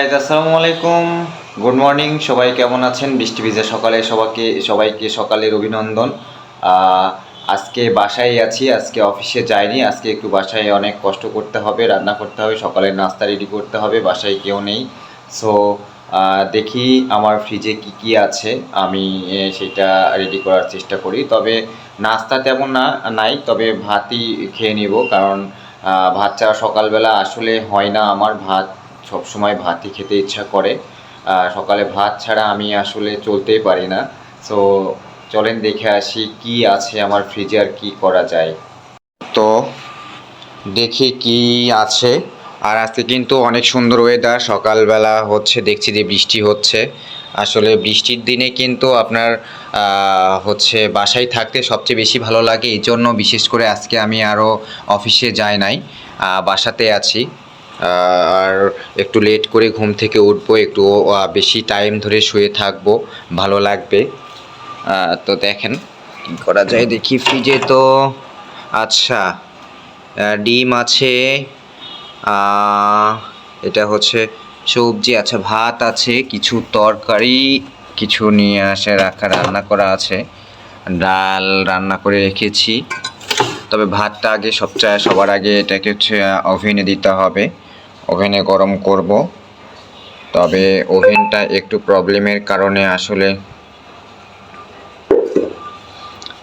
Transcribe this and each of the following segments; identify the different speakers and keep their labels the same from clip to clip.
Speaker 1: আসসালামু আলাইকুম। Good morning সবাই কেমন আছেন? বৃষ্টি ভিজে সকালে সবাইকে সবাইকে সকালের অভিনন্দন। আজকে বাসায় আছি, আজকে অফিসে যাইনি। আজকে একটু বাসায় অনেক কষ্ট করতে হবে, রান্না করতে হবে, সকালের নাস্তা রেডি করতে হবে, বাসায় কেউ নেই। সো দেখি আমার ফ্রিজে কি কি আছে, আমি সেটা রেডি করার চেষ্টা করি। তবে নাস্তা তেমন না, নাই, তবে ভাতই খেয়ে নিব, কারণ ভাত ছাড়া সকালবেলা আসলে হয় না আমার ভাত। সবসময় ভাতই খেতে ইচ্ছা করে। সকালে ভাত ছাড়া আমি আসলে চলতেই পারি না। সো চলেন দেখে আসি কি আছে আমার ফ্রিজে আর কি করা যায়। তো, দেখি কি আছে। আর আজকে কিন্তু অনেক সুন্দর ওয়েদার সকালবেলা হচ্ছে, দেখছি যে বৃষ্টি হচ্ছে। আসলে বৃষ্টির দিনে কিন্তু আপনার হচ্ছে বাসায় থাকতে সবচেয়ে বেশি ভালো লাগে। এই জন্য বিশেষ করে আজকে আমি আরও অফিসে যাই নাই। বাসাতে আছি। আর একটু লেট করে ঘুম থেকে উঠবো, একটু বেশি টাইম ধরে শুয়ে থাকব, ভালো লাগবে। তো দেখেন কি করা যায়। দেখি ফ্রিজে তো আচ্ছা ডিম আছে এটা হচ্ছে সবজি আছে, ভাত আছে, কিছু তরকারি, কিছু নিয়ে আসে রাখা, রান্না করা আছে। ডাল রান্না করে রেখেছি। তবে ভাতটা আগে সবচেয়ে, সবার আগে এটাকে হচ্ছে ওভেনে দিতে হবে। ওভেনে গরম করব। তবে ওভেনটা একটু প্রবলেমের কারণে আসলে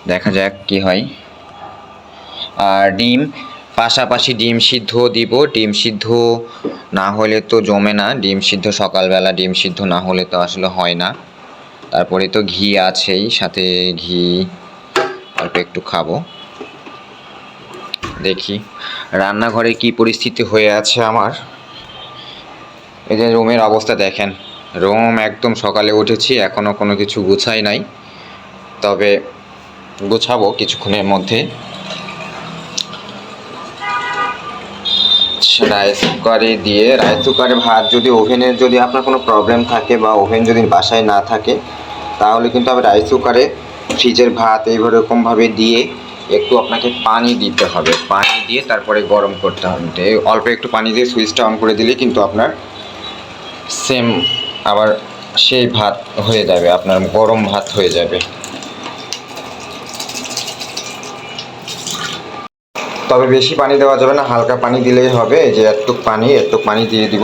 Speaker 1: দেখা যাক কি হয়। আর ডিম, পাশাপাশি ডিম সিদ্ধ দিব। ডিম সিদ্ধ না হলে তো জমে না। ডিম সিদ্ধ সকালবেলা, ডিম সিদ্ধ না হলে তো আসলে হয় না। তারপরে তো ঘি আছেই, সাথে ঘি অল্প একটু খাব। দেখি, রান্নাঘরে কি পরিস্থিতি হয়ে আছে আমার? এই যে রুমের অবস্থা দেখেন, রুম একদম সকালে উঠেছি এখনও কোনো কিছু গুছাই নাই। তবে গোছাবো কিছুক্ষণের মধ্যে। রাইস কুকারে দিয়ে, রাইস কুকারে ভাত যদি ওভেনের যদি আপনার কোনো প্রবলেম থাকে বা ওভেন যদি বাসায় না থাকে, তাহলে কিন্তু আমি রাইস কুকারে ফ্রিজের ভাত এইভাবে এরকমভাবে দিয়ে একটু আপনাকে পানি দিতে হবে। পানি দিয়ে তারপরে গরম করতে হবে। অল্প একটু পানি দিয়ে সুইচটা অন করে দিলে কিন্তু আপনার সেম আবার সেই ভাত হয়ে যাবে, আপনার গরম ভাত হয়ে যাবে। তবে বেশি পানি দেওয়া যাবে না, হালকা পানি দিলেই হবে, যে একটুক পানি একটুক পানি দিয়ে দিব।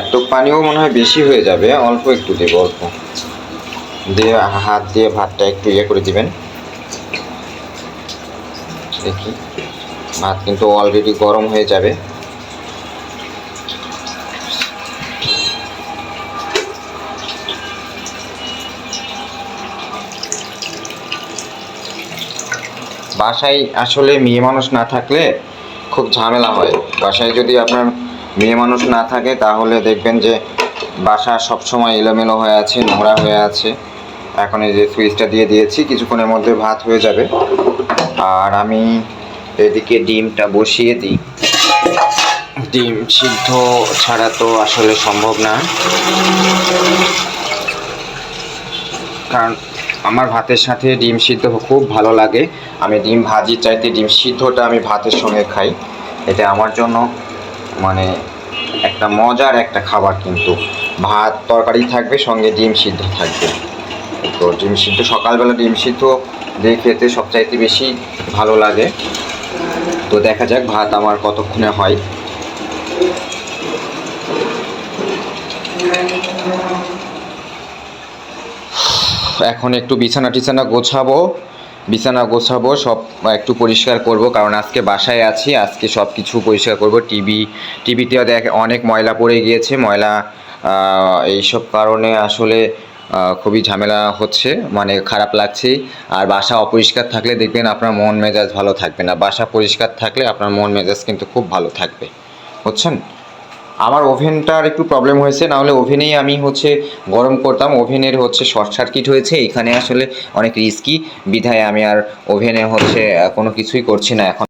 Speaker 1: একটুক পানিও মনে হয় বেশি হয়ে যাবে, অল্প একটু দেবো অল্প। দিয়ে হাত দিয়ে ভাতটা একটু ইয়ে করে দিবেন। দেখি, ভাত কিন্তু অলরেডি গরম হয়ে যাবে। বাসায় আসলে মেয়ে মানুষ না থাকলে খুব ঝামেলা হয়। বাসায় যদি আপনার মেয়ে মানুষ না থাকে, তাহলে দেখবেন যে বাসা সবসময় এলোমেলো হয়ে আছে, নোংরা হয়ে আছে। এখন এই যে সুইচটা দিয়ে দিয়েছি, কিছুক্ষণের মধ্যে ভাত হয়ে যাবে। আর আমি এদিকে ডিমটা বসিয়ে দিই। ডিম সিদ্ধ ছাড়া তো আসলে সম্ভব না। কারণ আমার ভাতের সাথে ডিম সিদ্ধ খুব ভালো লাগে। আমি ডিম ভাজি চাইতে ডিম সিদ্ধটা আমি ভাতের সঙ্গে খাই। এটা আমার জন্য মানে একটা মজার একটা খাবার কিন্তু। ভাত তরকারি থাকবে, সঙ্গে ডিম সিদ্ধ থাকবে। তো ডিম সিদ্ধ, সকালবেলা ডিম সিদ্ধ দিয়ে খেতে সবচাইতে বেশি ভালো লাগে। তো দেখা যাক ভাত আমার কতক্ষণে হয়। এখন একটু বিছানা টিছানা গোছাবো। বিছানা গোছাবো, সব একটু পরিষ্কার করব, কারণ আজকে বাসায় আছি, আজকে সব কিছু পরিষ্কার করব। টিভি, টিভিতেও দেখ, অনেক ময়লা পড়ে গিয়েছে, ময়লা এইসব কারণে আসলে খুবই ঝামেলা হচ্ছে মানে খারাপ লাগছে। আর বাসা অপরিষ্কার থাকলে দেখবেন আপনার মন মেজাজ ভালো থাকবে না। বাসা পরিষ্কার থাকলে আপনার মন মেজাজ কিন্তু খুব ভালো থাকবে। বুঝছেন? আমার ওভেনটার একটু প্রবলেম হয়েছে, নাহলে ওভেনেই আমি হচ্ছে গরম করতাম। ওভেনের হচ্ছে শর্ট সার্কিট হয়েছে, এখানে আসলে অনেক রিস্কি বিধায় আমি আর ওভেনে হচ্ছে কোনো কিছুই করছি না এখন।